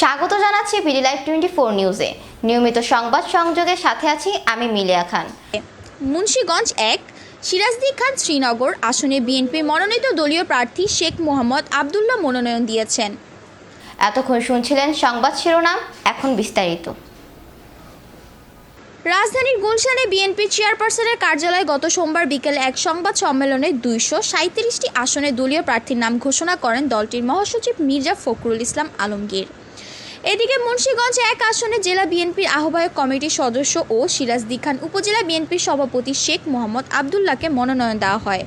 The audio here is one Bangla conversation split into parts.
স্বাগত জানাচ্ছি বিডি লাইভ টোয়েন্টি ফোর নিউজে। নিয়মিত সংবাদ সংযোগের সাথে আছি আমি মিলিয়া খান। মুন্সীগঞ্জ এক সিরাজদি খান শ্রীনগর আসনে বিএনপি মনোনীত দলীয় প্রার্থী শেখ মোহাম্মদ আবদুল্লাহ মনোনয়ন দিয়েছেন। এতক্ষণ শুনছিলেন সংবাদ শিরোনাম এখন বিস্তারিত। রাজধানীর গুলশানে বিএনপি চেয়ারপারসনের কার্যালয়ে গত সোমবার বিকেলে এক সংবাদ সম্মেলনে দুইশো সাঁত্রিশটি আসনে দলীয় প্রার্থীর নাম ঘোষণা করেন দলটির মহাসচিব মির্জা ফখরুল ইসলাম আলমগীর। এদিকে মুন্সীগঞ্জ এক আসনে জেলা বিএনপির আহ্বায়ক কমিটির সদস্য ও সিরাজদি খান উপজেলা বিএনপির সভাপতি শেখ মোহাম্মদ আবদুল্লাহকে মনোনয়ন দেওয়া হয়।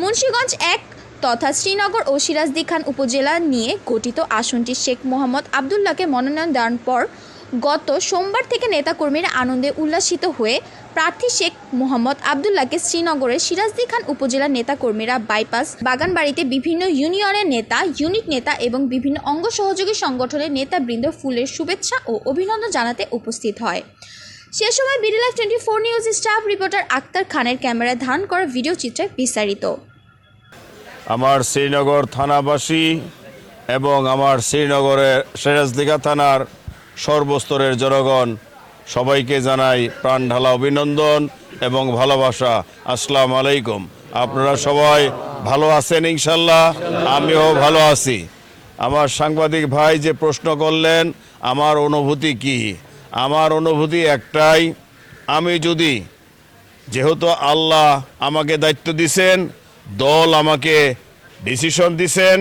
মুন্সীগঞ্জ এক তথা শ্রীনগর ও সিরাজদি খান উপজেলা নিয়ে গঠিত আসনটি শেখ মোহাম্মদ আবদুল্লাহকে মনোনয়ন দেওয়ার পর গত সোমবার থেকে নেতাকর্মীরা আনন্দে উল্লাসিত হয়ে প্রার্থী শেখ মোহাম্মদ আবদুল্লাহকে শ্রীনগরের সিরাজদি খান উপজেলার নেতাকর্মীরা বাইপাস বাগানবাড়িতে বিভিন্ন ইউনিয়নের নেতা, ইউনিট নেতা এবং বিভিন্ন অঙ্গ সহযোগী সংগঠনের নেতাবৃন্দ ফুলের শুভেচ্ছা ও অভিনন্দন জানাতে উপস্থিত হয়। সে সময় BD live twenty four news staff reporter Aktar খানের ক্যামেরায় ধারণ করা ভিডিও চিত্রে বিস্তারিত। আমার শ্রীনগর থানাবাসী এবং আমার শ্রীনগরের সিরাজদিঘা থানার সর্বস্তরের জনগণ, সবাইকে জানাই প্রাণ ঢালা অভিনন্দন এবং ভালোবাসা। আসসালামু আলাইকুম। আপনারা সবাই ভালো আছেন ইনশাল্লাহ? আমিও ভালো আছি। আমার সাংবাদিক ভাই যে প্রশ্ন করলেন, আমার অনুভূতি কি? আমার অনুভূতি একটাই, আমি যদি যেহেতু আল্লাহ আমাকে দায়িত্ব দিছেন, দল আমাকে ডিসিশন দিছেন,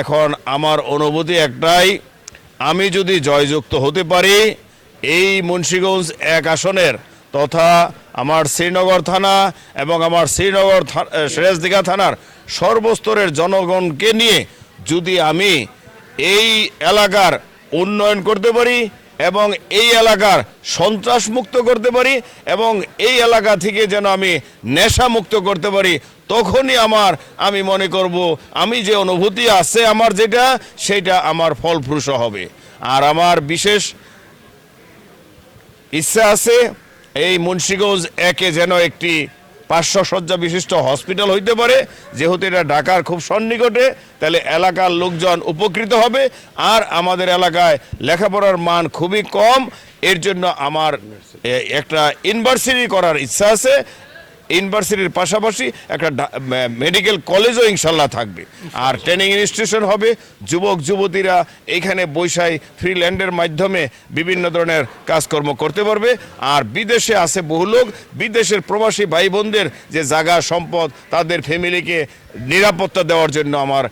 এখন আমার অনুভূতি একটাই আমি যদি জয়যুক্ত হতে পারি, এই মুন্সীগঞ্জ এক আসনের তথা আমার শ্রীনগর থানা এবং আমার শ্রীনগর সিরাজদিঘা থানার সর্বস্তরের জনগণকে নিয়ে যদি আমি এই এলাকার উন্নয়ন করতে পারি এবং এই এলাকার সন্ত্রাস মুক্ত করতে পারি এবং এই এলাকা থেকে যেন আমি নেশা মুক্ত করতে পারি তখনই আমার, আমি মনে করব, আমি যে অনুভূতি আছে আমার যেটা, সেটা আমার ফলপ্রসূ হবে। আর আমার বিশেষ ইচ্ছা আছে, এই মুন্সিগঞ্জ একে যেন একটি পাঁচশো শয্যা বিশিষ্ট হসপিটাল হইতে পারে। যেহেতু এটা ঢাকার খুব সন্নিকটে, তাহলে এলাকার লোকজন উপকৃত হবে। আর আমাদের এলাকায় লেখাপড়ার মান খুবই কম। এর জন্য আমার একটা ইউনিভার্সিটি করার ইচ্ছা আছে। ইউনিভার্সিটির পাশাপাশি একটা মেডিকেল কলেজও ইনশাল্লাহ থাকবে। আর ট্রেনিং ইনস্টিটিউশন হবে। যুবক, যুবতীরা এখানে বৈশাই ফ্রিল্যান্ডের মাধ্যমে বিভিন্ন ধরনের কাজকর্ম করতে পারবে। আর বিদেশে আছে বহু লোক। বিদেশের প্রবাসী ভাই বোনদের যে জায়গা, সম্পদ, তাদের ফ্যামিলিকে নিরাপত্তা দেওয়ার জন্য আমার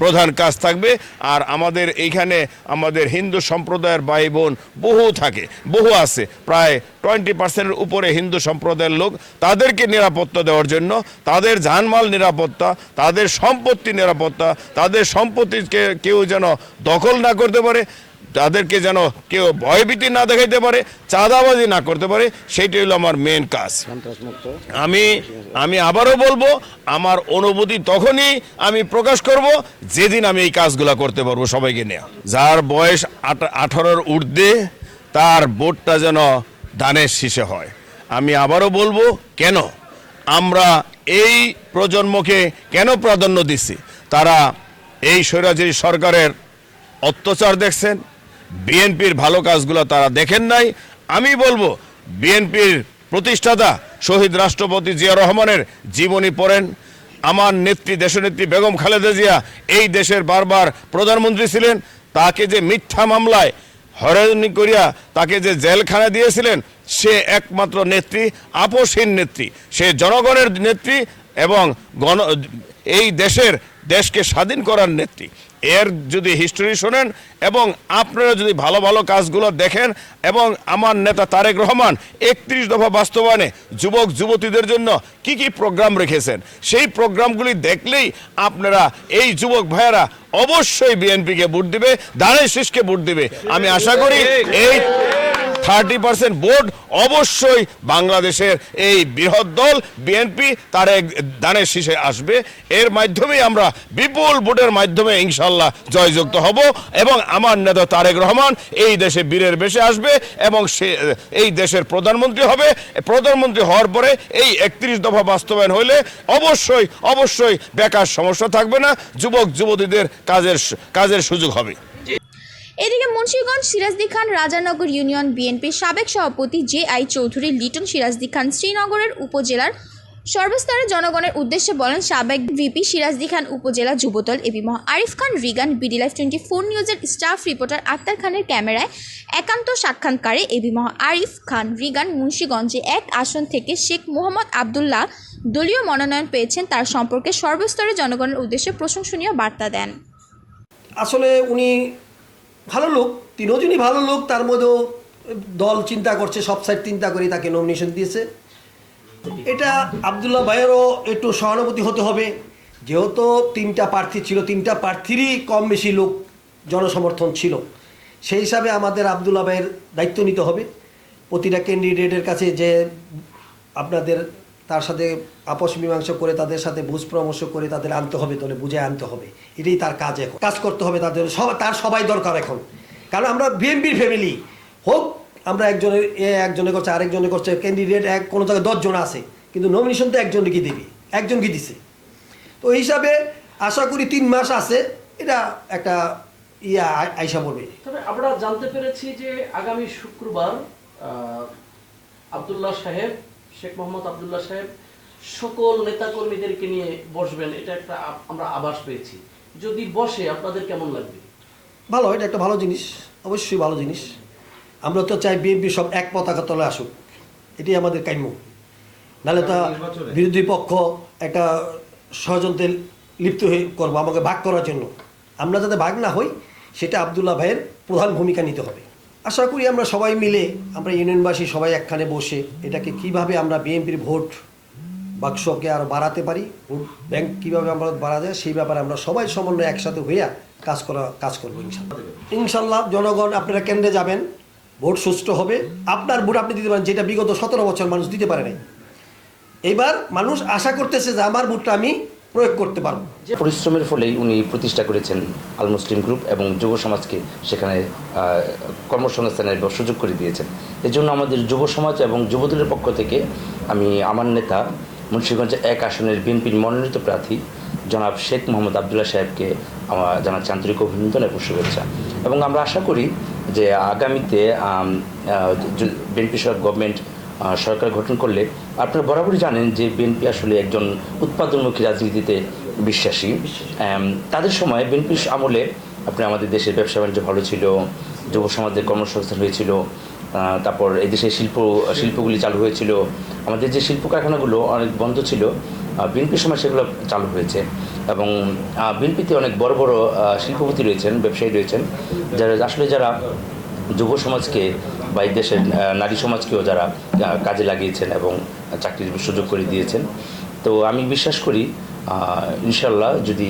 প্রধান কাজ থাকবে। আর আমাদের এইখানে আমাদের হিন্দু সম্প্রদায়ের ভাই বোন বহু থাকে, বহু আছে। প্রায় টোয়েন্টি পার্সেন্টের উপরে হিন্দু সম্প্রদায়ের লোক তাদেরকে নিরাপত্তা দেওয়ার জন্য, তাদের জানমাল নিরাপত্তা, তাদের সম্পত্তি নিরাপত্তা, তাদের সম্পত্তিকে কেউ যেন দখল না করতে পারে। তাদেরকে যেন কেউ ভয়ভীতি না দেখাইতে পারে চাঁদাবাজি না করতে পারে সেইটাই হলো আমার মেন কাজ। আমি আমি আবারও বলব আমার অনুভূতি তখনই আমি প্রকাশ করব যেদিন আমি এই কাজগুলো করতে পারব সবাইকে নিয়ে। যার বয়স আট- আঠারোর ঊর্ধ্বে তার বোটটা যেন দানের শীষে হয়। আমি আবারও বলব কেন? আমরা এই প্রজন্মকে কেন প্রাধান্য দিচ্ছি? তারা এই স্বৈরাচারী সরকারের অত্যাচার দেখছেন বিএনপির ভালো কাজগুলো তারা দেখেন নাই। আমি বলব, বিএনপির প্রতিষ্ঠাতা শহীদ রাষ্ট্রপতি জিয়া রহমানের জীবনী পড়েন। আমার নেত্রী, দেশনেত্রী বেগম খালেদা জিয়া এই দেশের বারবার প্রধানমন্ত্রী ছিলেন। তাকে যে মিথ্যা মামলায় হয়রানি করিয়া তাকে যে জেলখানা দিয়েছিলেন, সে একমাত্র নেত্রী, আপোষহীন নেত্রী। সে জনগণের নেত্রী এবং গণ এই দেশের, দেশকে স্বাধীন করার নেত্রী। এর যদি হিস্টোরি শোনেন এবং আপনারা যদি ভালো ভালো কাজগুলো দেখেন এবং আমার নেতা তারেক রহমান একত্রিশ দফা বাস্তবায়নে যুবক যুবতীদের জন্য কি কি প্রোগ্রাম রেখেছেন, সেই প্রোগ্রামগুলি দেখলেই আপনারা এই যুবক ভাইয়েরা অবশ্যই বিএনপিকে ভোট দিবে দাঁড়াই শীষকে ভোট দিবে। আমি আশা করি এই থার্টি পার্সেন্ট ভোট অবশ্যই বাংলাদেশের এই বৃহৎ দল বিএনপি তার এক দানের শীষে আসবে। এর মাধ্যমেই আমরা বিপুল ভোটের মাধ্যমে ইনশাল্লাহ জয়যুক্ত হব এবং আমার নেতা তারেক রহমান এই দেশে বীরের বেশে আসবে এবং সে, এই দেশের প্রধানমন্ত্রী হবে। প্রধানমন্ত্রী হওয়ার পরে এই একত্রিশ দফা বাস্তবায়ন হলে অবশ্যই অবশ্যই বেকার সমস্যা থাকবে না। যুবক, যুবতীদের কাজের কাজের সুযোগ হবে। মুন্সিগঞ্জ সিরাজদি খান রাজানগর ইউনিয়ন বিএনপির সাবেক সভাপতি জে আই চৌধুরী লিটন সিরাজদি খান শ্রীনগরের উপজেলার সর্বস্তরের জনগণের উদ্দেশ্যে বলেন, সাবেক ভিপি সিরাজদি খান উপজেলা যুবদল এবি মহ Arif Khan Rigan, BD life twenty four নিউজের স্টাফ রিপোর্টার আক্তার খানের ক্যামেরায় একান্ত সাক্ষাৎকারে এবি মহ আরিফ খান রিগান মুন্সিগঞ্জে এক আসন থেকে শেখ মোহাম্মদ আবদুল্লাহ দলীয় মনোনয়ন পেয়েছেন। তার সম্পর্কে সর্বস্তরের জনগণের উদ্দেশ্যে প্রশংসনীয় বার্তা দেন। আসলে উনি ভালো লোক, তিনজনই ভালো লোক, তার মধ্যেও দল চিন্তা করছে, সব সাইড চিন্তা করে তাকে নমিনেশন দিয়েছে। এটা আবদুল্লাহ ভাইয়েরও একটু সহানুভূতি হতে হবে। যেহেতু তিনটা প্রার্থী ছিল, তিনটা প্রার্থীরই কম বেশি লোক জনসমর্থন ছিল। সেই হিসাবে আমাদের আবদুল্লাহ ভাইয়ের দায়িত্ব নিতে হবে। প্রতিটা ক্যান্ডিডেটের কাছে যে আপনাদের তার সাথে আপস মীমাংসা করে তাদের সাথে বুঝ পরামর্শ করে তাদের আনতে হবে, তাহলে বুঝে আনতে হবে। এটাই তার কাজ এখন। কাজ করতে হবে তাদের, সব, তার সবাই দরকার এখন। কারণ আমরা বিএনপির ফ্যামিলি হোক, আমরা একজনের এ একজনে করছে, আরেকজনে করছে ক্যান্ডিডেট এক, কোনো জায়গায় দশজন আছে। কিন্তু নমিনেশন তো একজনকে দিবি? একজনকে দিছে। তো এই হিসাবে আশা করি তিন মাস আছে। এটা একটা ইয়া আই- আইসা পড়বে। তবে আমরা জানতে পেরেছি যে আগামী শুক্রবার আব্দুল্লাহ সাহেব শেখ মোহাম্মদ আবদুল্লাহ সাহেব সকল নেতাকর্মীদেরকে নিয়ে বসবেন এটা একটা আমরা আভাস পেয়েছি। যদি বসে আপনাদের কেমন লাগবে? ভালো এটা একটা ভালো জিনিস অবশ্যই ভালো জিনিস। আমরা তো চাই বিএনপি সব এক পতাকা তলে আসুক। এটাই আমাদের কাম্য। নাহলে তা বিরোধী পক্ষ একটা ষড়যন্ত্রে লিপ্ত হয়ে করব আমাকে ভাগ করার জন্য। আমরা যাতে ভাগ না হই সেটা আবদুল্লাহ ভাইয়ের প্রধান ভূমিকা নিতে হবে। আশা করি আমরা সবাই মিলে, আমরা ইউনিয়নবাসী সবাই একখানে বসে এটাকে কীভাবে আমরা বিএনপির ভোট বাক্সকে আরও বাড়াতে পারি, ভোট ব্যাংক কীভাবে আমরা বাড়া যায় সেই ব্যাপারে আমরা সবাই সমন্বয় একসাথে হইয়া কাজ করা, কাজ করব ইনশাল্লাহ। ইনশাল্লাহ জনগণ আপনারা কেন্দ্রে যাবেন, ভোট সুষ্ঠু হবে। আপনার ভোট আপনি দিতে পারেন, যেটা বিগত সতেরো বছর মানুষ দিতে পারে নাই। এবার মানুষ আশা করতেছে যে আমার ভোটটা আমি প্রয়োগ করতে পারব। পরিশ্রমের ফলেই উনি প্রতিষ্ঠা করেছেন আল মুসলিম গ্রুপ এবং যুব সমাজকে সেখানে কর্মসংস্থানের সুযোগ করে দিয়েছেন। এজন্য আমাদের যুব সমাজ এবং যুবদলের পক্ষ থেকে আমি, আমার নেতা মুন্সিগঞ্জের এক আসনের বিএনপির মনোনীত প্রার্থী জনাব শেখ মোহাম্মদ আবদুল্লাহ সাহেবকে আমার জানাচ্ছি আন্তরিক অভিনন্দন এবং শুভেচ্ছা। এবং আমরা আশা করি যে আগামীতে বিএনপি সব গভর্নমেন্ট সরকার গঠন করলে আপনারা বরাবরই জানেন যে বিএনপি আসলে একজন উৎপাদনমুখী রাজনীতিতে বিশ্বাসী। তাদের সময় বিএনপি আমলে আপনি আমাদের দেশের ব্যবসা বাণিজ্য ভালো ছিল, যুব সমাজের কর্মসংস্থান হয়েছিল তারপর এই দেশে শিল্প, শিল্পগুলি চালু হয়েছিল। আমাদের যে শিল্প কারখানাগুলো অনেক বন্ধ ছিল বিএনপির সময় সেগুলো চালু হয়েছে। এবং বিএনপিতে অনেক বড় বড় শিল্পপতি রয়েছেন, ব্যবসায়ী রয়েছেন, যারা আসলে যারা যুব সমাজকে বা দেশের নারী সমাজকেও যারা কাজে লাগিয়েছেন এবং চাকরির সুযোগ করে দিয়েছেন। তো আমি বিশ্বাস করি ইনশাল্লাহ যদি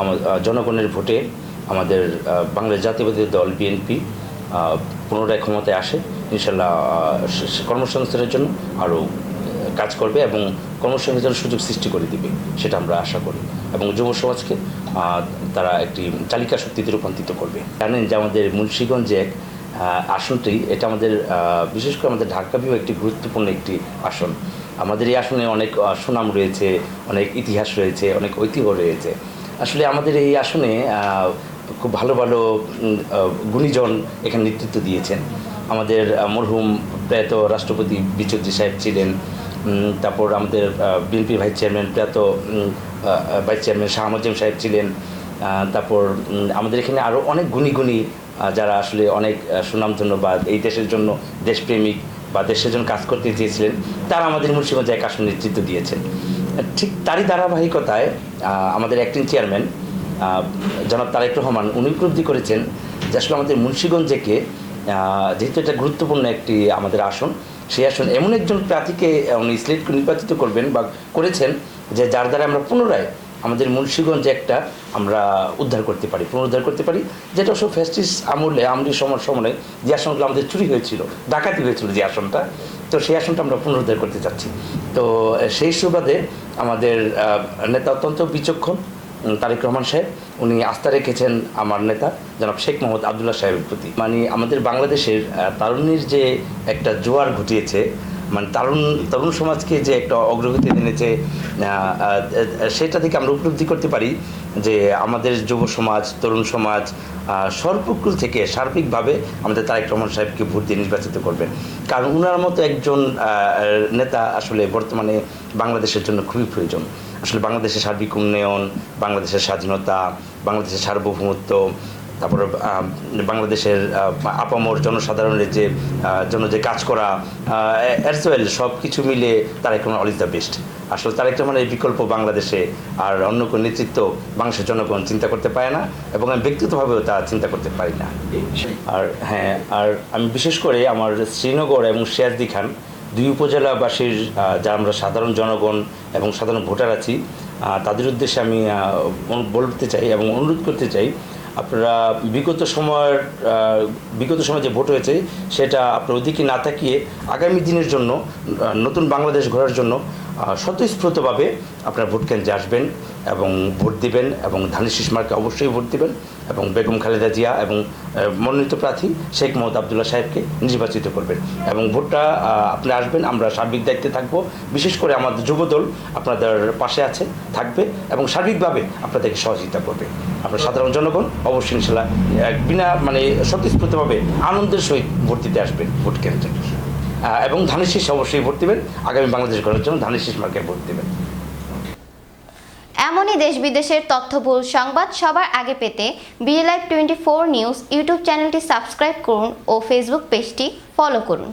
আমার জনগণের ভোটে আমাদের বাংলাদেশ জাতীয়বাদী দল বিএনপি পুনরায় ক্ষমতায় আসে ইনশাল্লাহ কর্মসংস্থানের জন্য আরও কাজ করবে এবং কর্মসংস্থানের সুযোগ সৃষ্টি করে দিবে, সেটা আমরা আশা করি। এবং যুব সমাজকে তারা একটি চালিকা শক্তিতে রূপান্তরিত করবে। জানেন যে আমাদের মুন্সীগঞ্জে এক আসনটি, এটা আমাদের বিশেষ করে আমাদের ঢাকা বিভাগ একটি গুরুত্বপূর্ণ একটি আসন। আমাদের এই আসনে অনেক সুনাম রয়েছে, অনেক ইতিহাস রয়েছে, অনেক ঐতিহ্য রয়েছে। আসলে আমাদের এই আসনে খুব ভালো ভালো গুণীজন এখানে নেতৃত্ব দিয়েছেন। আমাদের মরহুম প্রয়াত রাষ্ট্রপতি বিচৌধুরী সাহেব ছিলেন তারপর আমাদের বিএনপি ভাইস চেয়ারম্যান প্রয়াত ভাইস চেয়ারম্যান শাহ মজিম সাহেব ছিলেন তারপর আমাদের এখানে আরও অনেক গুণী গুণী যারা আসলে অনেক সুনামধন্য বা এই দেশের জন্য দেশপ্রেমিক বা দেশের জন্য কাজ করতে চেয়েছিলেন, তারা আমাদের মুন্সিগঞ্জে এক আসন নেতৃত্ব দিয়েছেন। ঠিক তারই ধারাবাহিকতায় আমাদের অ্যাক্টিং চেয়ারম্যান জনাব তারেক রহমান, উনি উপলব্ধি করেছেন যে আসলে আমাদের মুন্সিগঞ্জেকে যেহেতু এটা গুরুত্বপূর্ণ একটি আমাদের আসন, সেই আসন এমন একজন প্রার্থীকে উনি সিলেক্ট নির্বাচিত করবেন বা করেছেন যে যার দ্বারা আমরা পুনরায় আমাদের মুন্সীগঞ্জে একটা আমরা উদ্ধার করতে পারি পুনরুদ্ধার করতে পারি যেটা সব ফ্যাস্টিস আমলে আমলি সময় সময়ে যে আসনগুলো আমাদের চুরি হয়েছিল ডাকাতি হয়েছিল যে আসনটা তো সেই আসনটা আমরা পুনরুদ্ধার করতে চাচ্ছি। তো সেই সুবাদে আমাদের নেতা অত্যন্ত বিচক্ষণ তারেক রহমান সাহেব উনি আস্থা রেখেছেন আমার নেতা জনাব শেখ মোহাম্মদ আবদুল্লাহ সাহেবের প্রতি। মানে আমাদের বাংলাদেশের আহ, তারুণ্যের যে একটা জোয়ার ঘটিয়েছে মানে তরুণ তরুণ সমাজকে যে একটা অগ্রগতি এনেছে সেটা থেকে আমরা উপলব্ধি করতে পারি যে আমাদের যুব সমাজ তরুণ সমাজ আহ, সর্বকুল থেকে সার্বিকভাবে আমাদের তারেক রহমান সাহেবকে ভোট দিয়ে নির্বাচিত করবেন। কারণ ওনার মতো একজন নেতা আসলে বর্তমানে বাংলাদেশের জন্য খুবই প্রয়োজন। আসলে বাংলাদেশের সার্বিক উন্নয়ন বাংলাদেশের স্বাধীনতা বাংলাদেশের সার্বভৌমত্ব তারপর বাংলাদেশের আপামর জনসাধারণের যে জন্য যে কাজ করা অ্যাজ সব কিছু মিলে তারা এখন অল ইজ দ্য বেস্ট আসলে তার একটা মানে বিকল্প বাংলাদেশে আর অন্য কোনো নেতৃত্ব বাংলাদেশের জনগণ চিন্তা করতে পারে না এবং আমি ব্যক্তিগতভাবেও তা চিন্তা করতে পারি না। আর হ্যাঁ আর আমি বিশেষ করে আমার শ্রীনগর এবং শেয়ারদি খান দুই উপজেলাবাসীর যা আমরা সাধারণ জনগণ এবং সাধারণ ভোটার আছি তাদের উদ্দেশ্যে আমি বলতে চাই এবং অনুরোধ করতে চাই আপনারা বিগত সময়ের বিগত সময় যে ভোট হয়েছে, সেটা আপনার ওদিকে না তাকিয়ে আগামী দিনের জন্য নতুন বাংলাদেশ ঘোরার জন্য স্বতঃস্ফূর্তভাবে আপনার ভোট কেন্দ্রে আসবেন এবং ভোট দিবেন এবং ধানের শীষমার্কে অবশ্যই ভোট দিবেন এবং বেগম খালেদা জিয়া এবং মনোনীত প্রার্থী শেখ মোহাম্মদ আবদুল্লাহ সাহেবকে নির্বাচিত করবেন। এবং ভোটটা আপনি আসবেন, আমরা সার্বিক দায়িত্বে থাকব। বিশেষ করে আমাদের যুবদল আপনাদের পাশে আছে, থাকবে এবং সার্বিকভাবে আপনাদেরকে সহযোগিতা করবে। আপনার সাধারণ জনগণ অবশ্যই বিনা মানে স্বতঃস্ফূর্তভাবে আনন্দের সহিত ভোট দিতে আসবেন ভোট কেন্দ্রে। এবং ধানের শীষ অবশ্যই ভোট দেবেন। আগামী বাংলাদেশ গড়ার জন্য ধানের শীষ মার্কে ভোট দেবেন। এমনই দেশ বিদেশের তথ্যবহুল সংবাদ সবার আগে পেতে BLI twenty four news YouTube চ্যানেলটি সাবস্ক্রাইব করুন ও ফেসবুক পেজটি ফলো করুন।